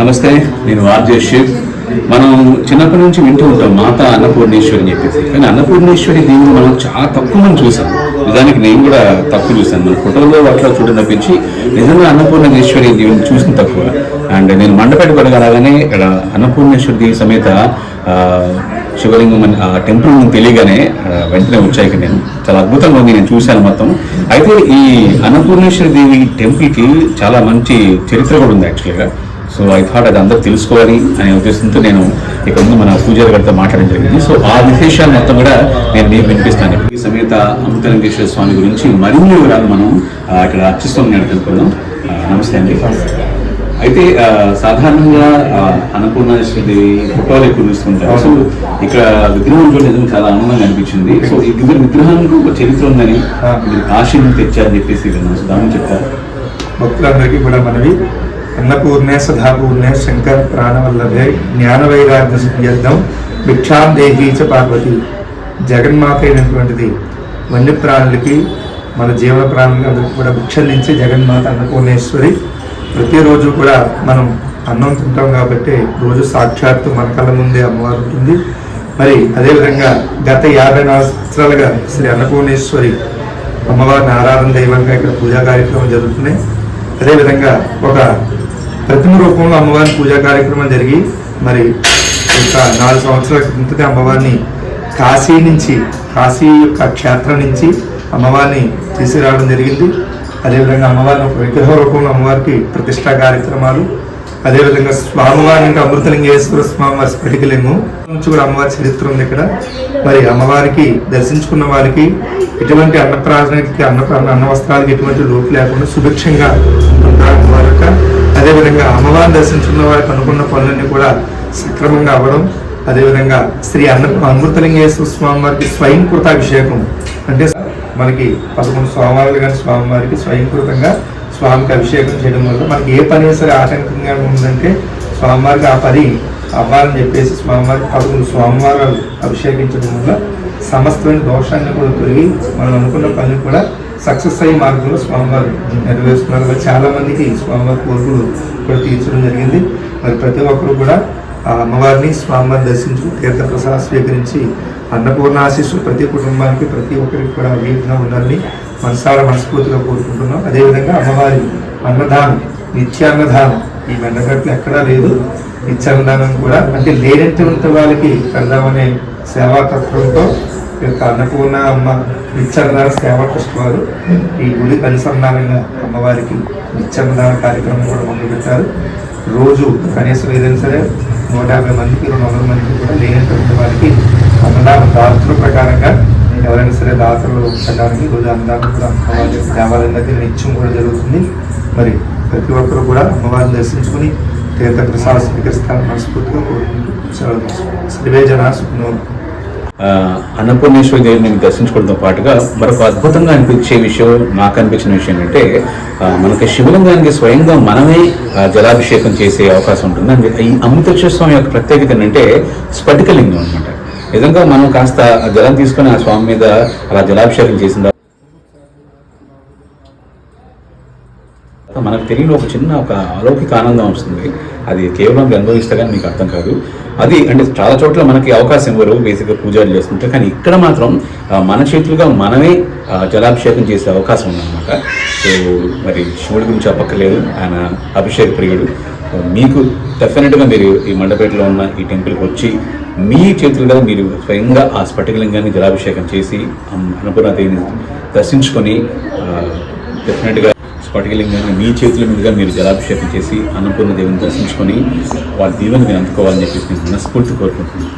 నమస్తే నేను ఆర్జే షేక్ మనం చిన్నప్పటి నుంచి వింటూ ఉంటాం మాత అన్నపూర్ణేశ్వరి అని చెప్పేసి. కానీ అన్నపూర్ణేశ్వరి దేవుని మనం చాలా తక్కువ మంది చూసాం. నిజానికి నేను కూడా తక్కువ చూశాను మన ఫోటోలో అట్లా చూడడం తప్పించి నిజంగా అన్నపూర్ణేశ్వరి దేవుని చూసిన తక్కువ. అండ్ నేను మండపేట పడగలగానే ఇక్కడ అన్నపూర్ణేశ్వరి దేవి సమేత శివలింగం టెంపుల్ తెలియగానే వెంటనే వచ్చాయి ఇక్కడ నేను. చాలా అద్భుతంగా ఉంది నేను చూశాను మొత్తం. అయితే ఈ అన్నపూర్ణేశ్వరి దేవి టెంపుల్కి చాలా మంచి చరిత్ర కూడా ఉంది యాక్చువల్గా సో ఐ థాట్ అది అందరూ తెలుసుకోవాలి అనే ఉద్దేశంతో నేను ఇక్కడ ముందు మన పూజారి గారితో మాట్లాడడం జరిగింది. సో ఆ విశేషాలు మొత్తం కూడా నేను మీకు వినిపిస్తాను. ఈ సమేత అమృతలింగేశ్వర స్వామి గురించి మరిన్ని వివరాలు మనం ఇక్కడ అర్చిస్తాం నేను తెలుపుకుందాం నమస్తే అండి. అయితే సాధారణంగా ఆ, అన్నపూర్ణేశ్వరి దేవి ఫోటోలు ఎక్కువ చూస్తుంటారు. సో ఇక్కడ విగ్రహం చూడడం చాలా ఆనందంగా అనిపించింది. సో ఈ విగ్రహ విగ్రహానికి ఒక చరిత్ర ఉందని మీరు కాశీ నుంచి తెచ్చారని చెప్పేసి విన్నాను దాని చెప్తారు భక్తులందరికీ కూడా మనవి. అన్నపూర్ణే సదాపూర్ణే శంకర్ ప్రాణవల్లభే జ్ఞాన వైరాగ్య సిద్ధ్యర్థం భిక్షాం దేహీ చ పార్వతి. జగన్మాత అయినటువంటిది వన్యప్రాణులకి మన జీవన ప్రాణులందరికీ కూడా భిక్షలించే జగన్మాత అన్నపూర్ణేశ్వరి. ప్రతిరోజు కూడా మనం అన్నం తింటాం కాబట్టి రోజు సాక్షాత్తు మన కళ్ళ ముందే అమ్మవారు ఉంటుంది. మరి అదేవిధంగా గత యాభై నాలుగు సంవత్సరాలుగా శ్రీ అన్నపూర్ణేశ్వరి అమ్మవారిని ఆరాధన దైవంగా ఇక్కడ పూజా కార్యక్రమం జరుగుతున్నాయి. అదేవిధంగా ఒక ప్రతిమ రూపంలో అమ్మవారి పూజా కార్యక్రమం జరిగి మరి ఇంకా నాలుగు సంవత్సరాల క్రితమే అమ్మవారిని కాశీ నుంచి కాశీ యొక్క క్షేత్రం నుంచి అమ్మవారిని తీసుకురావడం జరిగింది. అదేవిధంగా అమ్మవారిని ఒక విగ్రహ రూపంలో అమ్మవారికి ప్రతిష్టా కార్యక్రమాలు అదేవిధంగా స్వామివారి అంటే అమృతలింగేశ్వర స్వామి వారి స్ఫటికలింగం నుంచి కూడా అమ్మవారి చరిత్ర ఉంది ఇక్కడ. మరి అమ్మవారికి దర్శించుకున్న వారికి ఎటువంటి అన్నప్రాసనకి అన్న అన్న వస్త్రాలకి ఎటువంటి లోటు లేకుండా సుభిక్షంగా ఉంటుంటారు అమ్మవారి యొక్క? అదేవిధంగా అమ్మవారిని దర్శించుకున్న వారికి అనుకున్న పనులన్నీ కూడా సక్రమంగా అవ్వడం అదేవిధంగా శ్రీ అన్న అమృతలింగేశ్వర స్వామి వారికి స్వయంకృతాభిషేకం అంటే మనకి పదకొండు సోమవారాలు కానీ స్వామివారికి స్వయంకృతంగా స్వామికి అభిషేకం చేయడం వల్ల మనకి ఏ పని సరే ఆటంకంగా ఉందంటే స్వామివారికి ఆ పని అవ్వాలని చెప్పేసి స్వామివారికి పదకొండు సోమవారాలు అభిషేకించడం వల్ల సమస్తమైన దోషాన్ని కూడా తొలగి మనం అనుకున్న పని కూడా సక్సెస్ అయ్యే మార్గంలో స్వామివారు నెరవేరుస్తున్నారు. మరి చాలామందికి స్వామివారి కోరికలు కూడా తీర్చడం జరిగింది. మరి ప్రతి ఒక్కరు కూడా ఆ అమ్మవారిని స్వామివారిని దర్శించుకుని తీర్థప్రసాదం స్వీకరించి అన్నపూర్ణ ఆశీస్సులు ప్రతి కుటుంబానికి ప్రతి ఒక్కరికి కూడా వీటిగా ఉండాలని మనసార మనస్ఫూర్తిగా కోరుకుంటున్నాం. అదేవిధంగా అమ్మవారి అన్నదానం నిత్యాన్నదానం ఈ మెండగట్లు ఎక్కడా లేదు. నిత్యాన్నదానం కూడా అంటే లేనటువంటి వాళ్ళకి పెడదామనే సేవా తత్వంతో ఈ యొక్క అన్నపూర్ణ అమ్మ నిత్యాన్నదాన సేవా ట్రస్ట్ వారు ఈ గుడి అనుసంధానంగా అమ్మవారికి నిత్యాన్నదాన కార్యక్రమం కూడా మొదలుపెట్టారు. రోజు కనీసం ఏదైనా సరే నూట యాభై మందికి రెండు వందల మందికి కూడా లేనటువంటి వారికి అన్నదానం దాతృ ప్రకారంగా ఎవరైనా సరే దాతలు ప్రకారంగా ఈరోజు అన్నదానం కూడా అమ్మవారి దేవాలయం దగ్గర నిత్యం కూడా జరుగుతుంది మరి ప్రతి ఒక్కరు కూడా అమ్మవారిని దర్శించుకుని తీర్థ ప్రసాద స్వీకరిస్తారని మనస్ఫూర్తిగా కోరుకుంటూ సెలవు తీసుకుంటాం. సర్వే జనా అన్నపూర్ణేశ్వరి దేవిని దర్శించుకోవడంతో పాటుగా మరొక అద్భుతంగా అనిపించే విషయం నాకు అనిపించిన విషయం ఏంటంటే మనకి శివలింగానికి స్వయంగా మనమే జలాభిషేకం చేసే అవకాశం ఉంటుంది. ఈ అమృతేశ్వర స్వామి యొక్క ప్రత్యేకత ఏంటంటే స్ఫటికలింగం అనమాట నిజంగా మనం కాస్త జలం తీసుకొని ఆ స్వామి మీద అలా జలాభిషేకం చేసిన మనకు తెలియని ఒక చిన్న ఒక అలౌకిక ఆనందం వస్తుంది. అది కేవలం అనుభవిస్తే కానీ మీకు అర్థం కాదు. అది అంటే చాలా చోట్ల మనకి అవకాశం ఇవ్వరు బేసిక్గా పూజలు చేస్తుంటే కానీ ఇక్కడ మాత్రం మన చేతులుగా మనమే జలాభిషేకం చేసే అవకాశం ఉందన్నమాట. సో మరి శివుడి గురించి చెప్పక్కర్లేదు. ఆయన అభిషేక ప్రియుడు. మీకు డెఫినెట్గా మీరు ఈ మండపేటలో ఉన్న ఈ టెంపుల్కి వచ్చి మీ చేతులుగా మీరు స్వయంగా ఆ స్ఫటికలింగాన్ని జలాభిషేకం చేసి అన్నపూర్ణదేవిని దర్శించుకొని డెఫినెట్గా స్ఫటికలింగాన్ని మీ చేతుల మీదుగా మీరు జలాభిషేకం చేసి అన్నపూర్ణ దేవుని దర్శించుకొని వారి దీవెని మీరు అందుకోవాలని చెప్పేసి నేను మనస్ఫూర్తి కోరుకుంటున్నాను.